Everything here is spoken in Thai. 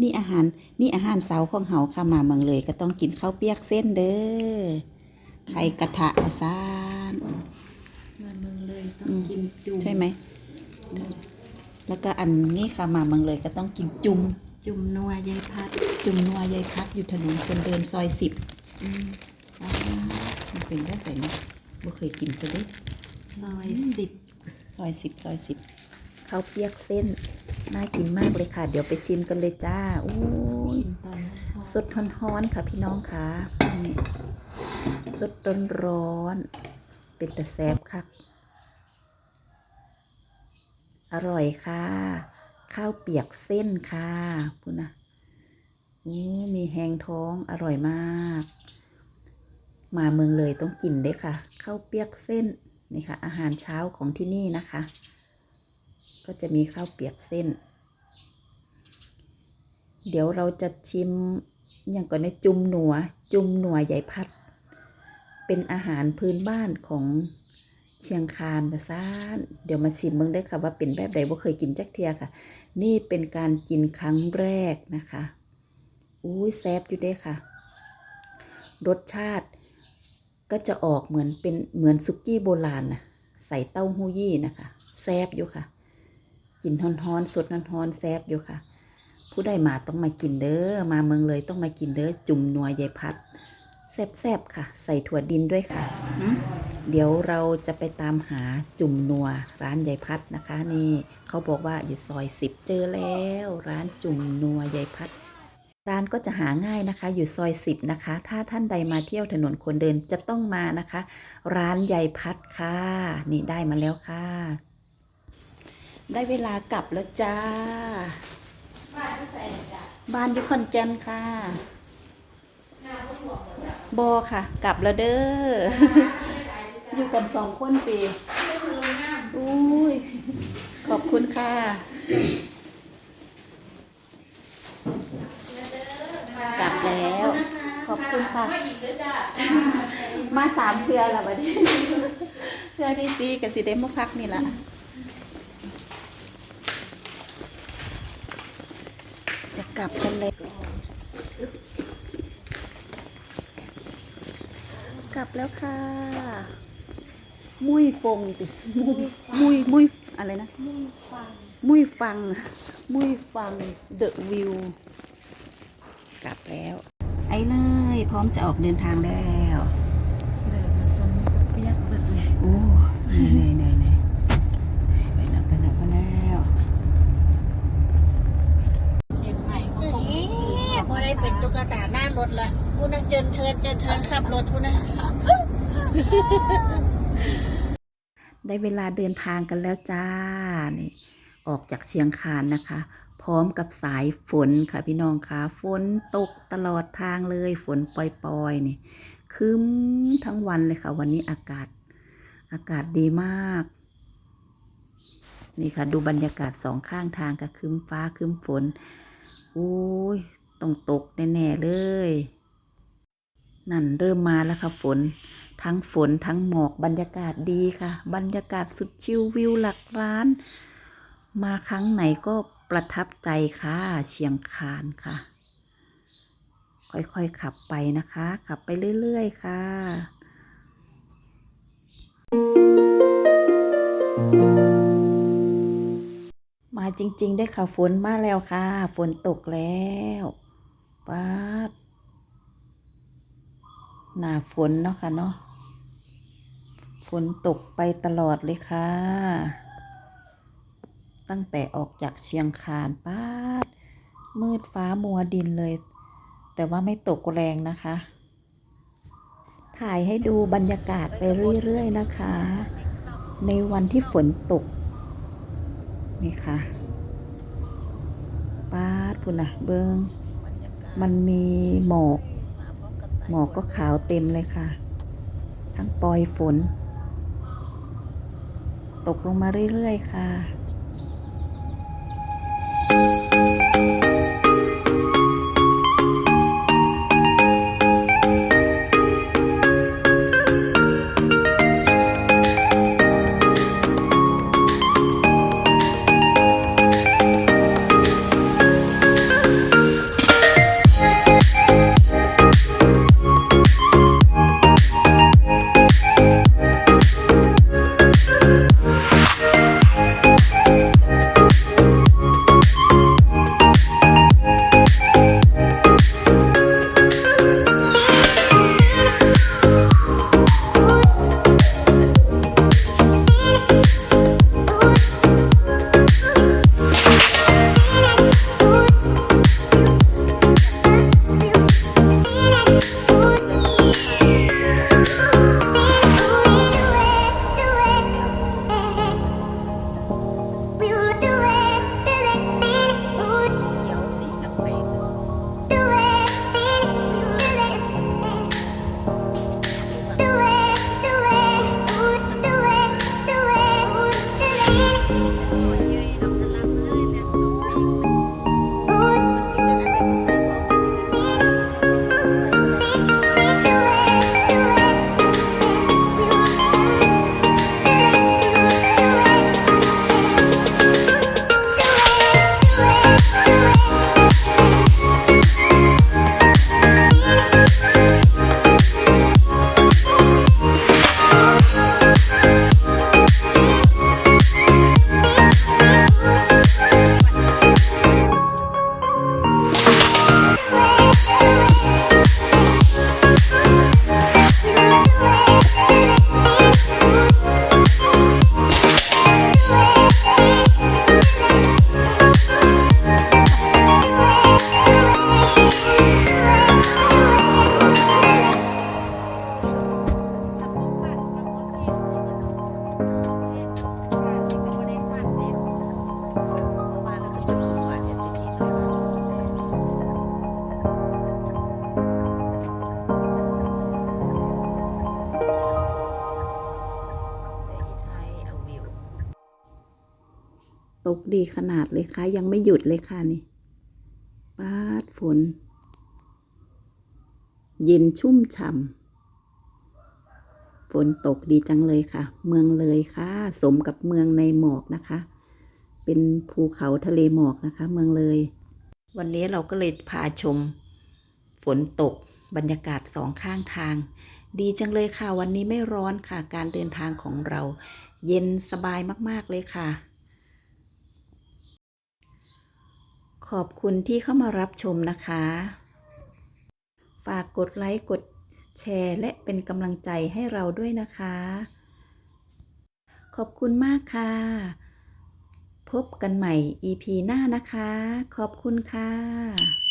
นี่อาหารนี่อาหารเสาของเฮาค่ะมาเมืองเลยก็ต้องกินข้าวเปียกเส้นเด้อไข่กระทะอาซานมาเมืองเลยต้องกินจุ่มใช่ไหมแล้วก็อันนี้ค่ะมาเมืองเลยก็ต้องกินจุ่มจุ่มนัวยายพัด จุ่มนัวยายพัดอยู่ถนนคนเดินซอยสิบอืมมันเป็นได้ไงนะบ่เคยกินซะเด้ซอยสิบซอยสิบซอยสิบข้าวเปียกเส้น น่ากินมากเลยค่ะ เดี๋ยวไปชิมกันเลยจ้าโอ้ยกินตอนนั้นพอสดร้อนๆค่ะพี่น้องค่ะสดร้อนๆเป็นตะแซบค่ะ อร่อยค่ะ ข้าวเปียกเส้นค่ะพูดนะอู้มีแหงท้องอร่อยมาก มาเมืองเลยต้องกินเด้ค่ะ ข้าวเปียกเส้นนี่ค่ะ อาหารเช้าของที่นี่นะคะ ก็จะมีข้าวเปียกเส้น เดี๋ยวเราจะชิมอย่างก่อนในจุ่มหนัว จุ่มหนัวใหญ่พัด เป็นอาหารพื้นบ้านของเชียงคานกระซ่านเดี๋ยวมาชิมเบิ่งได้ค่ะว่าเป็นแบบใดบ่าเคยกินจักเทียค่ะ นี่เป็นการกินครั้งแรกนะคะอุ้ยแซบอยู่ด้ค่ะ รสชาติก็จะออกเหมือนเป็นเหมือนซุกี้โบราณนะใส่เต้าหู้ยี่นะคะ แซบอยู่ค่ะ กินฮ้อนๆสดฮ้อนๆแซบอยู่ค่ะ ผู้ใดมาต้องมากินเด้อมาเมืองเลยต้องมากินเด้อจุ่มนัวยายพัดแซ่บๆค่ะ ใส่ถั่วดินด้วยค่ะ เดี๋ยวเราจะไปตามหาจุ่มนัวร้านยายพัดนะคะ นี่เขาบอกว่าอยู่ซอยสิบเจอแล้ว ร้านจุ่มนัวยายพัด ร้านก็จะหาง่ายนะคะ อยู่ซอยสิบนะคะ ถ้าท่านใดมาเที่ยวถนนคนเดินจะต้องมานะคะ ร้านยายพัดค่ะ นี่ได้มาแล้วค่ะ ได้เวลากลับแล้วจ้า บ้านอยู่ขอนแก่นค่ะบอค่ะ กลับแล้วเด้อ อยู่กันสองคนปีอุ้ย ขอบคุณค่ะ กลับแล้วขอบคุณค่ะ มาสามเทือแล้วบัดนี้ เทือที่สี่กับสิเดมาพักนี่แหละ จะ กลับกันเลย กลับแล้วค่ะ มุ้ยฟงติมุ้ยมุ้ยมุ้ยอะไรนะมุ้ยฟัง มุ้ยฟังเดอะวิว กลับแล้ว ไอ้เนยพร้อมจะออกเดินทางแล้วเดินมาสมกับเปียกเบิดเลยโอ้เหนื่อยเหนื่อยเหนื่อยไปแล้วไปแล้วไปแล้ว เชียงใหม่ก็คงไม่ดี พอได้เป็นตุ๊กตาหน้ารถละผู้นักเจิญเชิญเจิญเชิญขับรถผู้นะได้เวลาเดินทางกันแล้วจ้านี่ออกจากเชียงคานนะคะ พร้อมกับสายฝนค่ะพี่น้องค่ะฝนตกตลอดทางเลยฝนปล่อยๆนี่ครึ้มทั้งวันเลยค่ะ วันนี้อากาศ อากาศดีมาก นี่ค่ะ ดูบรรยากาศสองข้างทางก็ครึ้มฟ้าครึ้มฝนอุ้ย ต้องตกแน่ ๆ เลย นั่นเริ่มมาแล้วค่ะฝน ทั้งฝนทั้งหมอกบรรยากาศดีค่ะ บรรยากาศสุดชิลวิวหลักล้าน มาครั้งไหนก็ประทับใจค่ะเชียงคานค่ะ ค่อยๆขับไปนะคะ ขับไปเรื่อย ๆ ค่ะ มาจริงๆได้ค่ะฝนมาแล้วค่ะ ฝนตกแล้วป๊าด หน้าฝนเนาะค่ะเนาะฝนตกไปตลอดเลยค่ะ ตั้งแต่ออกจากเชียงคานป้าด มืดฟ้ามัวดินเลย แต่ว่าไม่ตกแรงนะคะ ถ่ายให้ดูบรรยากาศไปเรื่อยๆนะคะ ในวันที่ฝนตก นี่ค่ะป้าดพุ่นนะเบิงมันมีหมอก หมอกก็ขาวเต็มเลยค่ะ ทั้งปลอยฝน ตกลงมาเรื่อยๆค่ะ ตกดีขนาดเลยค่ะ ยังไม่หยุดเลยค่ะนี่ปาดฝน เย็นชุ่มฉ่ำฝนตกดีจังเลยค่ะ เมืองเลยค่ะ สมกับเมืองในหมอกนะคะ เป็นภูเขาทะเลหมอกนะคะ เมืองเลย วันนี้เราก็เลยพาชม ฝนตกบรรยากาศสองข้างทาง ดีจังเลยค่ะ วันนี้ไม่ร้อนค่ะ การเดินทางของเรา เย็นสบายมาก ๆ เลยค่ะ ขอบคุณที่เข้ามารับชมนะคะ ฝากกดไลค์กดแชร์และเป็นกำลังใจให้เราด้วยนะคะ ขอบคุณมากค่ะ พบกันใหม่ EP หน้านะคะ ขอบคุณค่ะ